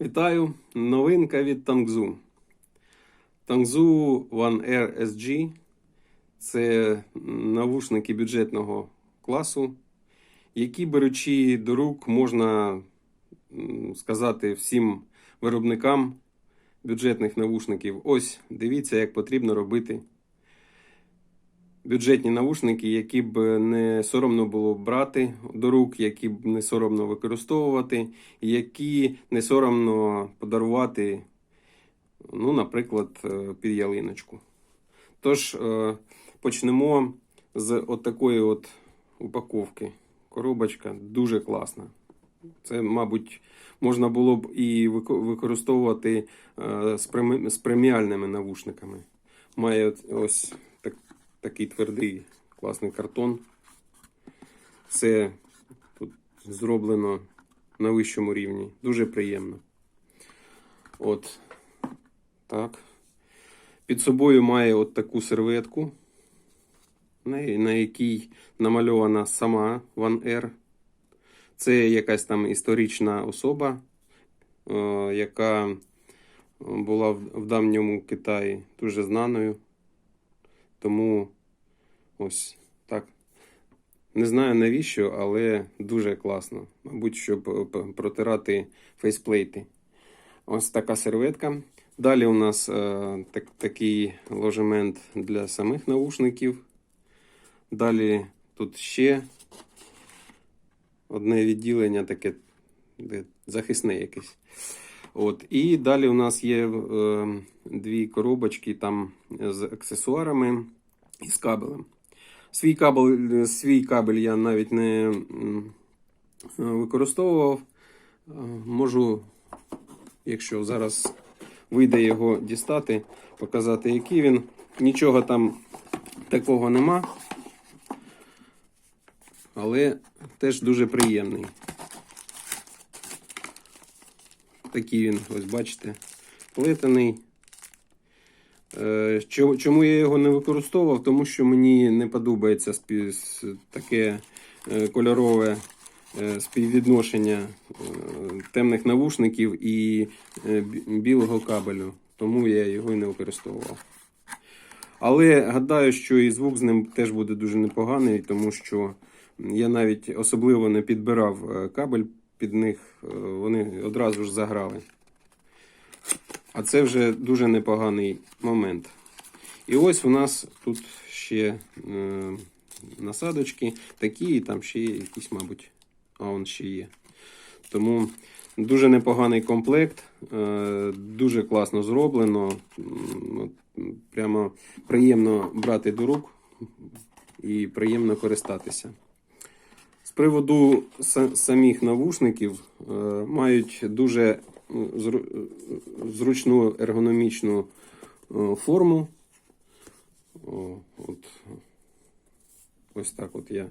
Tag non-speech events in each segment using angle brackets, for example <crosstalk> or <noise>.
Вітаю! Новинка від Tangzu. Tangzu One Air SG це навушники бюджетного класу, які, беручи до рук, можна сказати всім виробникам бюджетних навушників. Ось дивіться, як потрібно робити бюджетні навушники, які б не соромно було брати до рук, які б не соромно використовувати, які не соромно подарувати, ну, наприклад, е, під ялиночку. Тож е, почнемо з от такої от упаковки. Коробочка дуже класна. Це, мабуть, можна було б і використовувати е, з преміальними навушниками. Має ось такий твердий класний картон. Це тут зроблено на вищому рівні. Дуже приємно. От так. Під собою має от таку серветку, на, якій намальована сама Ван Р. Це якась там історична особа, е, яка була в давньому Китаї дуже знаною. Тому ось так. Не знаю навіщо, але дуже класно. Мабуть, щоб е, протирати фейсплейти. Ось така серветка. Далі у нас е, так, такий ложемент для самих наушників. Далі тут ще одне відділення таке де захисне якесь. От. І далі у нас є е, дві коробочки там з аксесуарами і з кабелем. Свій кабель, свій кабель я навіть не використовував. Е, Можу, якщо зараз вийде його дістати, показати, який він. Нічого там такого нема. Але теж дуже приємний. Такий він, ось бачите, плетений. Е, чо- Чому я його не використовував? Тому що мені не подобається таке е, кольорове е, співвідношення темних навушників і білого кабелю. Тому я його і не використовував. Але гадаю, що і звук з ним теж буде дуже непоганий, тому що я навіть особливо не підбирав кабель під них, вони одразу ж заграли. А це вже дуже непоганий момент. І ось у нас тут ще е, насадочки, такі, і там ще якісь, мабуть, а он ще є. Тому дуже непоганий комплект, е, дуже класно зроблено. Прямо приємно брати до рук і приємно користатися. З приводу самих навушників е, мають дуже зручну ергономічну е, форму. От, ось так от я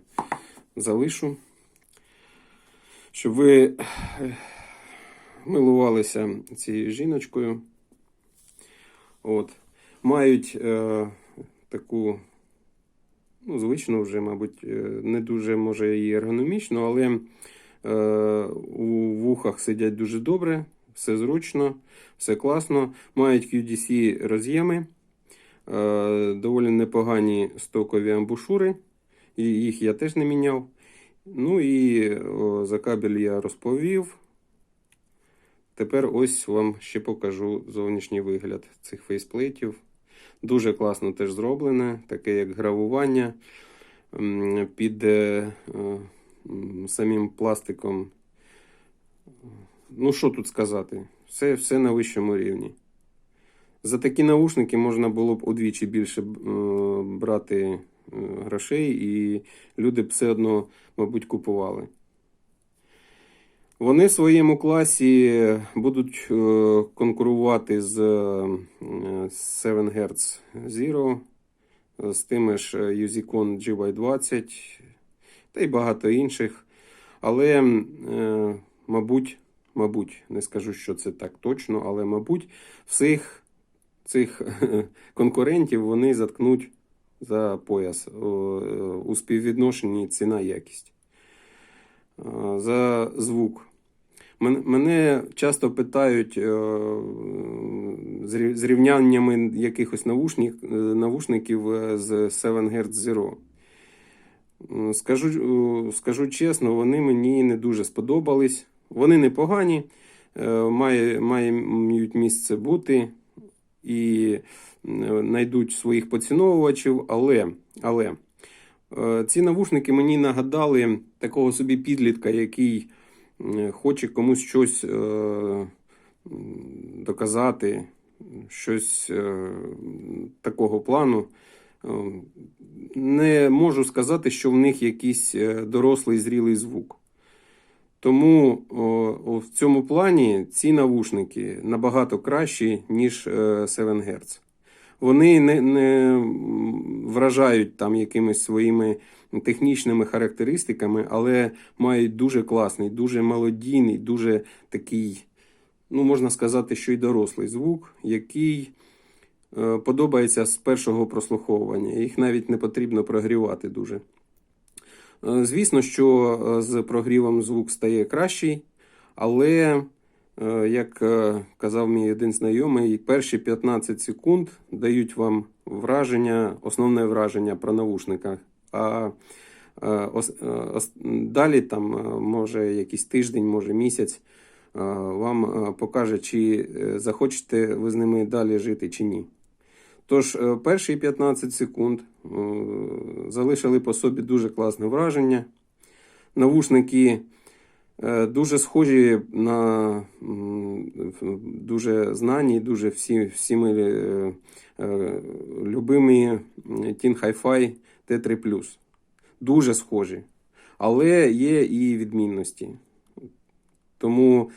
залишу. Щоб ви е, милувалися цією жіночкою. От. Мають е, таку ну, звично вже, мабуть, е, не дуже може і ергономічно, але е, у вухах сидять дуже добре, все зручно, все класно. Мають QDC роз'єми, е, доволі непогані стокові амбушури, і їх я теж не міняв. Ну і о, за кабель я розповів. Тепер ось вам ще покажу зовнішній вигляд цих фейсплейтів. Дуже класно теж зроблене, таке як гравування під е, е, самим пластиком. Ну, що тут сказати? Все, все на вищому рівні. За такі наушники можна було б удвічі більше е, брати е, грошей, і люди б все одно, мабуть, купували. Вони в своєму класі будуть е, конкурувати з е, 7 Hz Zero, з тими ж Usicon GY20 та й багато інших. Але, мабуть, мабуть, не скажу, що це так точно, але, мабуть, всіх цих <laughs> конкурентів вони заткнуть за пояс е, у співвідношенні ціна-якість. Е, За звук. Мене часто питають е, з рівняннями якихось навушник, навушників з 7 Hz Zero. Скажу, скажу чесно, вони мені не дуже сподобались. Вони непогані, е, має, мають місце бути і знайдуть своїх поціновувачів, але, але е, ці навушники мені нагадали такого собі підлітка, який е, хоче комусь щось е, доказати, щось е, такого плану. Е, Не можу сказати, що в них якийсь е, дорослий зрілий звук. Тому о, в цьому плані ці навушники набагато кращі, ніж е, 7 Hz. Вони не, не вражають там якимись своїми технічними характеристиками, але мають дуже класний, дуже мелодійний, дуже такий, ну можна сказати, що й дорослий звук, який е, подобається з першого прослуховування. Їх навіть не потрібно прогрівати дуже. Е, Звісно, що е, з прогрівом звук стає кращий, але, е, як казав мій один знайомий, перші 15 секунд дають вам враження, основне враження про навушниках. А далі, там, може, якийсь тиждень, може місяць, вам покаже, чи захочете ви з ними далі жити, чи ні. Тож, е, перші 15 секунд е, залишили по собі дуже класне враження. Навушники е, дуже схожі на дуже знані, дуже всі, всіми е, е, любимі Teen Hi-Fi T3 Дуже схожі. Але є і відмінності. Тому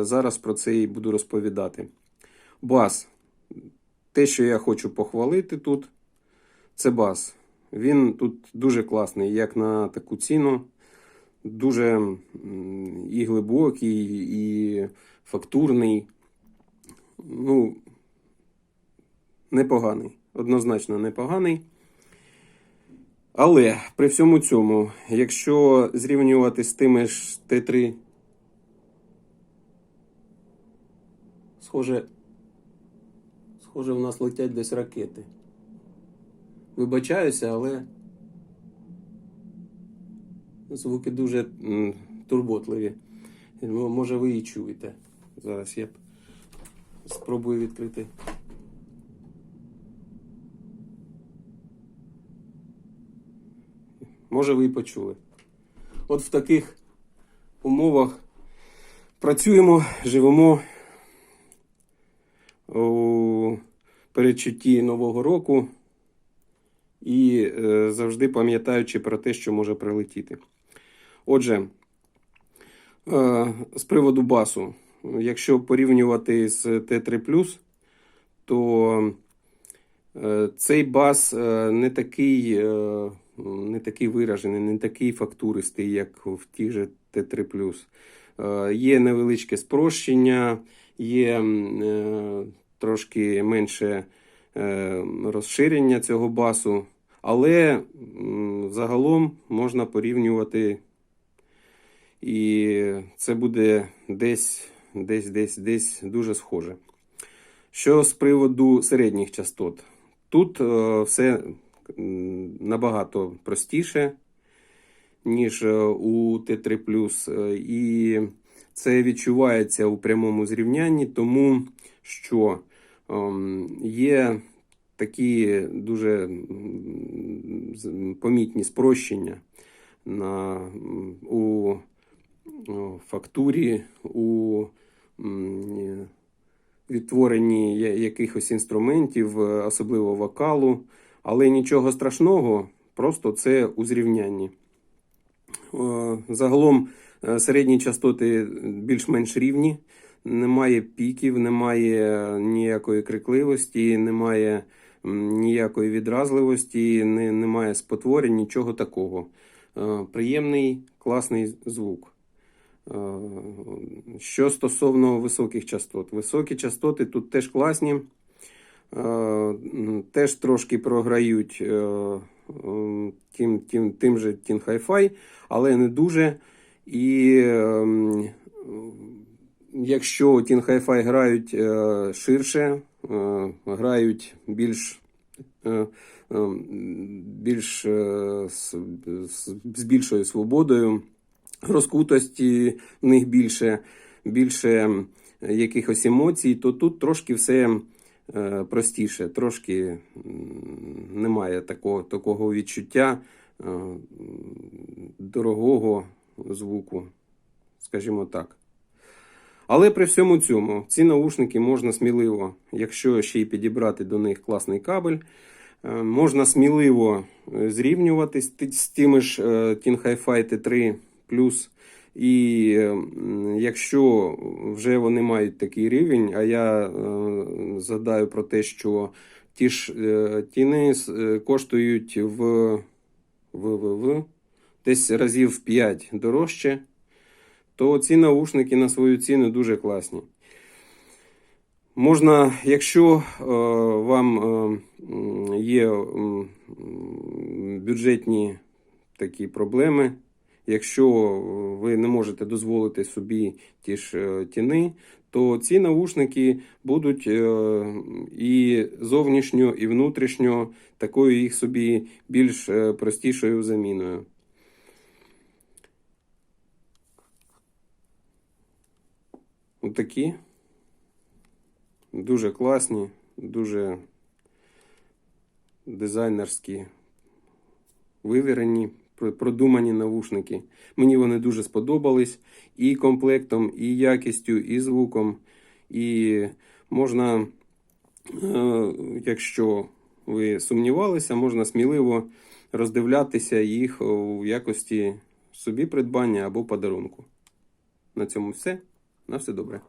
зараз про це і буду розповідати. Бас. Те, що я хочу похвалити тут, це бас. Він тут дуже класний, як на таку ціну. Дуже і глибокий, і фактурний. Ну, непоганий. Однозначно непоганий. Але при всьому цьому, якщо зрівнювати з тими ж Т3, схоже, схоже, в нас летять десь ракети. Вибачаюся, але звуки дуже турботливі. Може, ви і чуєте. Зараз я спробую відкрити. Може, ви і почули. От в таких умовах працюємо, живемо у передчутті Нового року і е, завжди пам'ятаючи про те, що може прилетіти. Отже, е, з приводу басу, якщо порівнювати з Т3, то е, цей бас е, не такий, е, не такий виражений, не такий фактуристий, як в тих же Т3 Е, Є невеличке спрощення, є е, трошки менше е, розширення цього басу, але загалом можна порівнювати, і це буде десь, десь, десь, десь дуже схоже. Що з приводу середніх частот? Тут е, все набагато простіше, ніж е, у Т3 е, І це відчувається у прямому зрівнянні, тому що є такі дуже помітні спрощення на, у фактурі, у відтворенні якихось інструментів, е, особливо вокалу, але нічого страшного, просто це у зрівнянні. Е, Загалом е, середні частоти більш-менш рівні, немає піків, немає ніякої крикливості, немає ніякої відразливості, не, немає спотворень, нічого такого. Е, Приємний, класний звук. Е, Що стосовно високих частот, високі частоти тут теж класні, е, теж трошки програють тим, тим, тим же Hi-Fi, але не дуже. І ем, якщо Тін Hi-Fi грають е, ширше, е, грають більш, е, е, більш е, з, з, більшою свободою, розкутості в них більше, більше якихось емоцій, то тут трошки все е, простіше, трошки немає такого, такого відчуття е, дорогого звуку, скажімо так. Але при всьому цьому ці наушники можна сміливо, якщо ще й підібрати до них класний кабель, е, можна сміливо е, зрівнювати з тими ж е, Teen Hi-Fi T3 Plus. І е, якщо вже вони мають такий рівень, а я е, згадаю про те, що ті ж е, тіни е, коштують в, в, в, в десь разів в 5 дорожче, то ці наушники на свою ціну дуже класні. Можна, якщо е, вам е, є бюджетні такі проблеми, якщо ви не можете дозволити собі ті ж е, тіни, то ці наушники будуть е, і зовнішньо, і внутрішньо такою їх собі більш е, простішою заміною. Отакі. Дуже класні, дуже дизайнерські, вивірені, продумані навушники. Мені вони дуже сподобались і комплектом, і якістю, і звуком. І можна, е, якщо ви сумнівалися, можна сміливо роздивлятися їх у якості собі придбання або подарунку. На цьому все. На все добре.